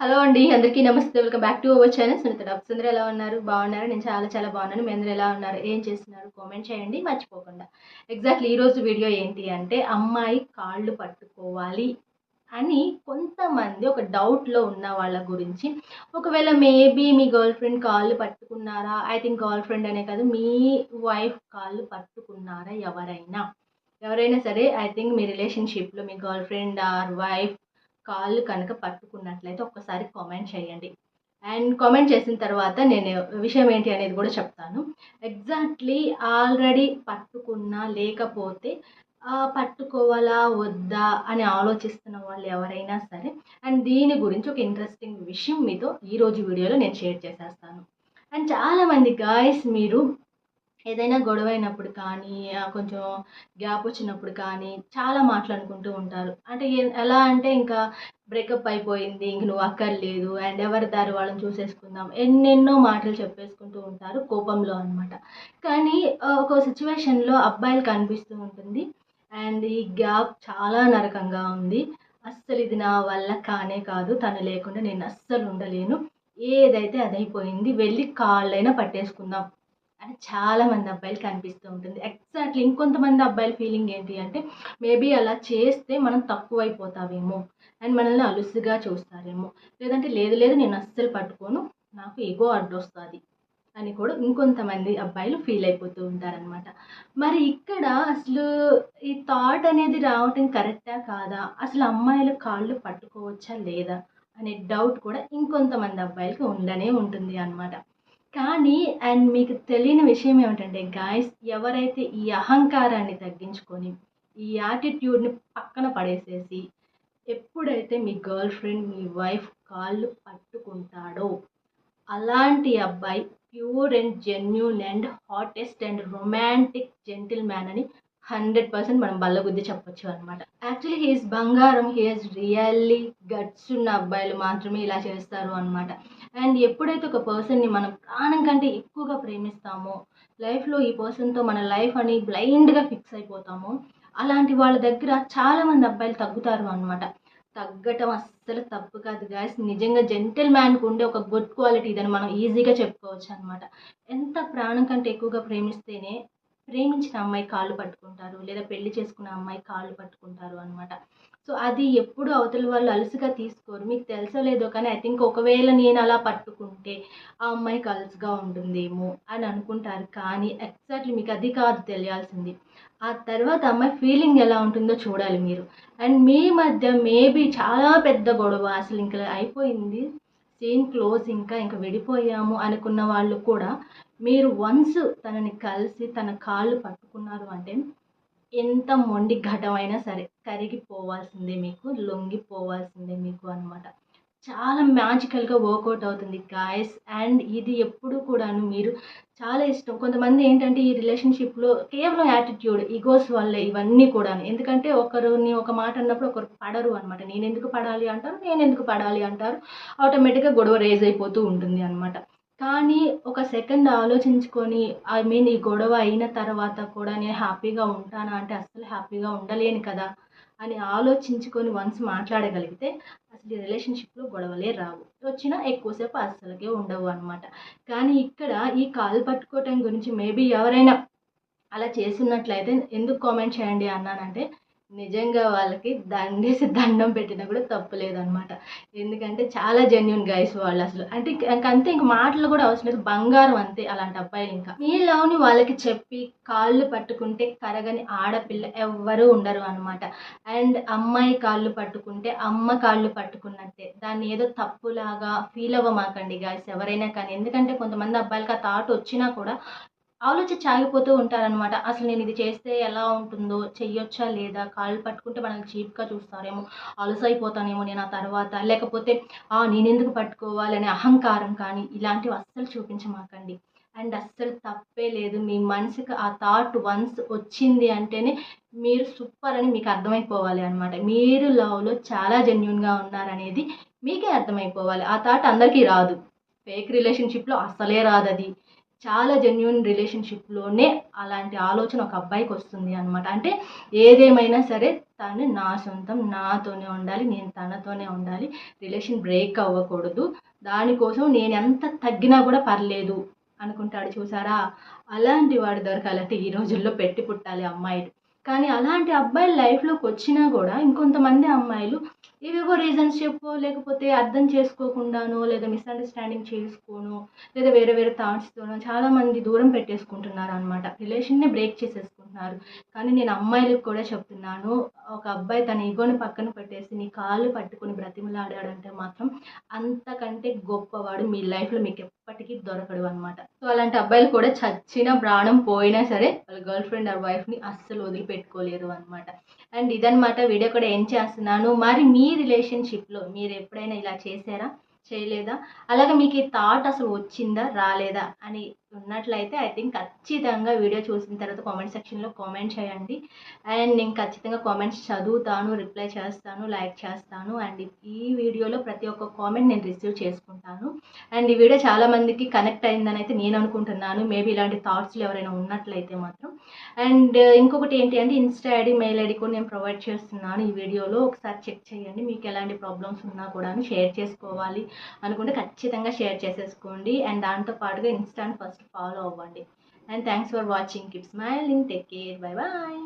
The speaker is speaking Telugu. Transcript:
హలో అండి అందరికీ నమస్తే. Welcome back to our channel. Sunitha doctor అందరూ ఎలా ఉన్నారు? బాగున్నారు? నేను చాలా చాలా బాగున్నాను. మీ అందరూ ఎలా ఉన్నారు? ఏం చేస్తున్నారు? కామెంట్ చేయండి. మర్చిపోకుండా. ఎగ్జాక్ట్లీ ఈరోజు వీడియో ఏంటి అంటే అమ్మాయి కాళ్ళు పట్టుకోవాలి అని కొంతమంది ఒక డౌట్లో ఉన్న వాళ్ళ గురించి. ఒకవేళ మేబీ మీ గర్ల్ ఫ్రెండ్ కాళ్ళు పట్టుకున్నారా? ఐ థింక్ గర్ల్ ఫ్రెండ్ అనే కాదు మీ వైఫ్ కాళ్ళు పట్టుకున్నారా ఎవరైనా? ఎవరైనా సరే ఐ థింక్ మీ రిలేషన్షిప్లో మీ గర్ల్ ఫ్రెండ్ ఆర్ వైఫ్ కాళ్ళు కనుక పట్టుకున్నట్లయితే ఒక్కసారి కామెంట్ చేయండి. అండ్ కామెంట్ చేసిన తర్వాత నేను విషయం ఏంటి అనేది కూడా చెప్తాను. ఎగ్జాక్ట్లీ ఆల్రెడీ పట్టుకున్నా లేకపోతే పట్టుకోవాలా వద్దా అని ఆలోచిస్తున్న వాళ్ళు ఎవరైనా సరే అండ్ దీని గురించి ఒక ఇంట్రెస్టింగ్ విషయం మీతో ఈరోజు వీడియోలో నేను షేర్ చేసేస్తాను. అండ్ చాలామంది గాయస్ మీరు ఏదైనా గొడవ అయినప్పుడు కానీ కొంచెం గ్యాప్ వచ్చినప్పుడు కానీ చాలా మాట్లాడుకుంటూ ఉంటారు. అంటే ఎలా అంటే ఇంకా బ్రేకప్ అయిపోయింది ఇంక నువ్వు అక్కర్లేదు అండ్ ఎవరి దారి వాళ్ళని చూసేసుకుందాం ఎన్నెన్నో మాటలు చెప్పేసుకుంటూ ఉంటారు కోపంలో అనమాట కానీ ఒక సిచ్యువేషన్లో అబ్బాయిలు కనిపిస్తూ ఉంటుంది. అండ్ ఈ గ్యాప్ చాలా నరకంగా ఉంది. అస్సలు ఇది నా వల్ల కానే కాదు తను లేకుండా నేను అస్సలు ఉండలేను. ఏదైతే అదైపోయింది వెళ్ళి కాళ్ళైనా పట్టేసుకుందాం. అని చాలా మంది అబ్బాయిలు కనిపిస్తూ ఉంటుంది. ఎగ్జాక్ట్లీ ఇంకొంతమంది అబ్బాయిల ఫీలింగ్ ఏంటి అంటే మేబీ అలా చేస్తే మనం తక్కువైపోతావేమో అండ్ మనల్ని అలుసుగా చూస్తారేమో. లేదంటే లేదు లేదు నేను అస్సలు పట్టుకోను నాకు ఎగో అడ్డొస్తుంది అని కూడా ఇంకొంతమంది అబ్బాయిలు ఫీల్ అయిపోతూ ఉంటారనమాట మరి ఇక్కడ అసలు ఈ థాట్ అనేది రావటం కరెక్టా కాదా? అసలు అమ్మాయిలు కాళ్ళు పట్టుకోవచ్చా లేదా? అనే డౌట్ కూడా ఇంకొంతమంది అబ్బాయిలకి ఉండనే ఉంటుంది అన్నమాట. కానీ అండ్ మీకు తెలియని విషయం ఏమిటంటే గాయస్ ఎవరైతే ఈ అహంకారాన్ని తగ్గించుకొని ఈ యాటిట్యూడ్ని పక్కన పడేసేసి ఎప్పుడైతే మీ గర్ల్ ఫ్రెండ్ మీ వైఫ్ కాళ్ళు పట్టుకుంటాడో అలాంటి అబ్బాయి pure and genuine and hottest and romantic gentleman అని హండ్రెడ్ పర్సెంట్ మనం బల్లగుద్ది చెప్పొచ్చు అనమాట యాక్చువల్లీ హీస్ బంగారం హీఈస్ రియల్లీ గట్స్ ఉన్న అబ్బాయిలు మాత్రమే ఇలా చేస్తారు అనమాట అండ్ ఎప్పుడైతే ఒక పర్సన్ని మనం ప్రాణం కంటే ఎక్కువగా ప్రేమిస్తామో లైఫ్లో ఈ పర్సన్తో మన లైఫ్ అని బ్లైండ్గా ఫిక్స్ అయిపోతామో అలాంటి వాళ్ళ దగ్గర చాలామంది అబ్బాయిలు తగ్గుతారు అనమాట తగ్గటం అస్సలు తప్పు కాదు గాయస్ నిజంగా జెంటిల్ మ్యాన్కి ఉండే ఒక గుడ్ క్వాలిటీ ఇదని మనం ఈజీగా చెప్పుకోవచ్చు అనమాట ఎంత ప్రాణం కంటే ఎక్కువగా ప్రేమిస్తేనే ప్రేమించిన అమ్మాయి కాళ్ళు పట్టుకుంటారు లేదా పెళ్ళి చేసుకున్న అమ్మాయి కాళ్ళు పట్టుకుంటారు అనమాట సో అది ఎప్పుడు అవతల వాళ్ళు అలసుగా తీసుకోరు. మీకు తెలుసో లేదో కానీ ఐ థింక్ ఒకవేళ నేను అలా పట్టుకుంటే ఆ అమ్మాయి కలుసుగా ఉంటుందేమో అని అనుకుంటారు. కానీ ఎగ్జాక్ట్లీ మీకు అది కాదు తెలియాల్సింది. ఆ తర్వాత అమ్మాయి ఫీలింగ్ ఎలా ఉంటుందో చూడాలి మీరు. అండ్ మీ మధ్య మేబీ చాలా పెద్ద గొడవ. అసలు ఇంకా అయిపోయింది. సీన్ క్లోజ్ ఇంకా ఇంకా విడిపోయాము అనుకున్న వాళ్ళు కూడా మీరు వన్స్ తనని కలిసి తన కాళ్ళు పట్టుకున్నారు అంటే ఎంత మొండి ఘటమైనా సరే కరిగిపోవాల్సిందే మీకు లొంగిపోవాల్సిందే మీకు అన్నమాట. చాలా మ్యాజికల్గా వర్కౌట్ అవుతుంది గాయస్. అండ్ ఇది ఎప్పుడు కూడాను మీరు చాలా ఇష్టం. కొంతమంది ఏంటంటే ఈ రిలేషన్షిప్లో కేవలం యాటిట్యూడ్ ఈగోస్ వల్ల ఇవన్నీ కూడాను. ఎందుకంటే ఒకరిని ఒక మాట అన్నప్పుడు ఒకరు పడరు అనమాట నేను ఎందుకు పడాలి అంటారు నేను ఎందుకు పడాలి అంటారు. ఆటోమేటిక్గా గొడవ రేజ్ అయిపోతూ ఉంటుంది అనమాట కానీ ఒక సెకండ్ ఆలోచించుకొని ఐ మీన్ ఈ గొడవ అయిన తర్వాత కూడా నేను హ్యాపీగా ఉంటానా? అంటే అస్సలు హ్యాపీగా ఉండలేను కదా అని ఆలోచించుకొని వన్స్ మాట్లాడగలిగితే అసలు ఈ రిలేషన్షిప్లో గొడవలే రావు. వచ్చినా ఎక్కువసేపు అస్సలకే ఉండవు అనమాట కానీ ఇక్కడ ఈ కాలు పట్టుకోవటం గురించి మేబీ ఎవరైనా అలా చేస్తున్నట్లయితే ఎందుకు కామెంట్ చేయండి అన్నానంటే నిజంగా వాళ్ళకి దండేసి దండం పెట్టినా కూడా తప్పు లేదనమాట ఎందుకంటే చాలా జెన్యున్ గైస్ వాళ్ళు అసలు. అంటే ఇంక అంతే ఇంక మాటలు కూడా అవసరం లేదు. బంగారం అంతే అలాంటి అబ్బాయిలు ఇంకా. మీ లవ్ని వాళ్ళకి చెప్పి కాళ్ళు పట్టుకుంటే కరగని ఆడపిల్ల ఎవ్వరూ ఉండరు అనమాట అండ్ అమ్మాయి కాళ్ళు పట్టుకుంటే అమ్మ కాళ్ళు పట్టుకున్నట్టే. దాన్ని ఏదో తప్పులాగా ఫీల్ అవ్వమాకండి గాయస్ ఎవరైనా కానీ. ఎందుకంటే కొంతమంది అబ్బాయిలకి ఆ థాట్ వచ్చినా కూడా ఆలోచించి ఆగిపోతూ ఉంటారనమాట అసలు నేను ఇది చేస్తే ఎలా ఉంటుందో చెయ్యొచ్చా లేదా? కాళ్ళు పట్టుకుంటే మనల్ని చీప్గా చూస్తారేమో అలసైపోతానేమో నేను ఆ తర్వాత. లేకపోతే "ఆ, నేనెందుకు పట్టుకోవాలనే అహంకారం కానీ ఇలాంటివి అస్సలు చూపించమాకండి. అండ్ అస్సలు తప్పే లేదు. మీ మనసుకి ఆ థాట్ వన్స్ వచ్చింది అంటేనే మీరు సూపర్ అని మీకు అర్థమైపోవాలి అనమాట మీరు లవ్లో చాలా జెన్యున్గా ఉన్నారనేది మీకే అర్థమైపోవాలి. ఆ థాట్ అందరికీ రాదు. ఫేక్ రిలేషన్షిప్లో అస్సలే రాదు అది చాలా జెన్యున్ రిలేషన్షిప్లోనే అలాంటి ఆలోచన ఒక అబ్బాయికి వస్తుంది అనమాట అంటే ఏదేమైనా సరే తను నా సొంతం నాతోనే ఉండాలి నేను తనతోనే ఉండాలి రిలేషన్ బ్రేక్ అవ్వకూడదు. దానికోసం నేను ఎంత తగ్గినా కూడా పర్లేదు అనుకుంటాడు చూసారా? అలాంటి వాడు దొరకాలంటే ఈ రోజుల్లో పెట్టి పుట్టాలి అమ్మాయిలు. కానీ అలాంటి అబ్బాయిల లైఫ్లోకి వచ్చినా కూడా ఇంకొంతమంది అమ్మాయిలు ఏవేవో రీజన్స్ చెప్పో లేకపోతే అర్థం చేసుకోకుండానో లేదా మిస్అండర్స్టాండింగ్ చేసుకోను లేదా వేరే వేరే థాట్స్తోనో చాలామంది దూరం పెట్టేసుకుంటున్నారు అనమాట రిలేషన్ని బ్రేక్ చేసేసుకుంటున్నారు. కానీ నేను అమ్మాయిలకు కూడా చెప్తున్నాను ఒక అబ్బాయి తన ఈగోని పక్కన పెట్టేసి నీ కాళ్ళు పట్టుకుని బ్రతిమలాడాడంటే మాత్రం అంతకంటే గొప్పవాడు మీ లైఫ్లో మీకు ఎప్పటికీ దొరకడు అనమాట సో అలాంటి అబ్బాయిలు కూడా చచ్చిన ప్రాణం పోయినా సరే వాళ్ళ గర్ల్ ఫ్రెండ్ ఆ వైఫ్ని అస్సలు పెట్టుకోలేరు అనమాట అండ్ ఇదనమాట వీడియో కూడా ఏం చేస్తున్నాను. మరి మీ రిలేషన్షిప్లో మీరు ఎప్పుడైనా ఇలా చేశారా? చేయలేదా? అలాగే మీకు ఈ థాట్ అసలు వచ్చిందా? రాలేదా? అని ఉన్నట్లయితే ఐ థింక్ ఖచ్చితంగా వీడియో చూసిన తర్వాత కామెంట్ సెక్షన్లో కామెంట్ చేయండి. అండ్ నేను ఖచ్చితంగా కామెంట్స్ చదువుతాను రిప్లై చేస్తాను లైక్ చేస్తాను. అండ్ ఈ వీడియోలో ప్రతి ఒక్క కామెంట్ నేను రిసీవ్ చేసుకుంటాను. అండ్ ఈ వీడియో చాలా మందికి కనెక్ట్ అయిందని అయితే నేను అనుకుంటున్నాను. మేబీ ఇలాంటి థాట్స్లు ఎవరైనా ఉన్నట్లయితే మాత్రం. అండ్ ఇంకొకటి ఏంటి అంటే ఇన్స్టా ఐడి మెయిల్ ఐడి కూడా నేను ప్రొవైడ్ చేస్తున్నాను ఈ వీడియోలో. ఒకసారి చెక్ చేయండి. మీకు ఎలాంటి ప్రాబ్లమ్స్ ఉన్నా కూడా షేర్ చేసుకోవాలి అనుకుంటే ఖచ్చితంగా షేర్ చేసేసుకోండి. అండ్ దాంతో పాటుగా ఇన్స్టాని first ఫాలో అవ్వండి and thanks for watching keep smiling take care bye bye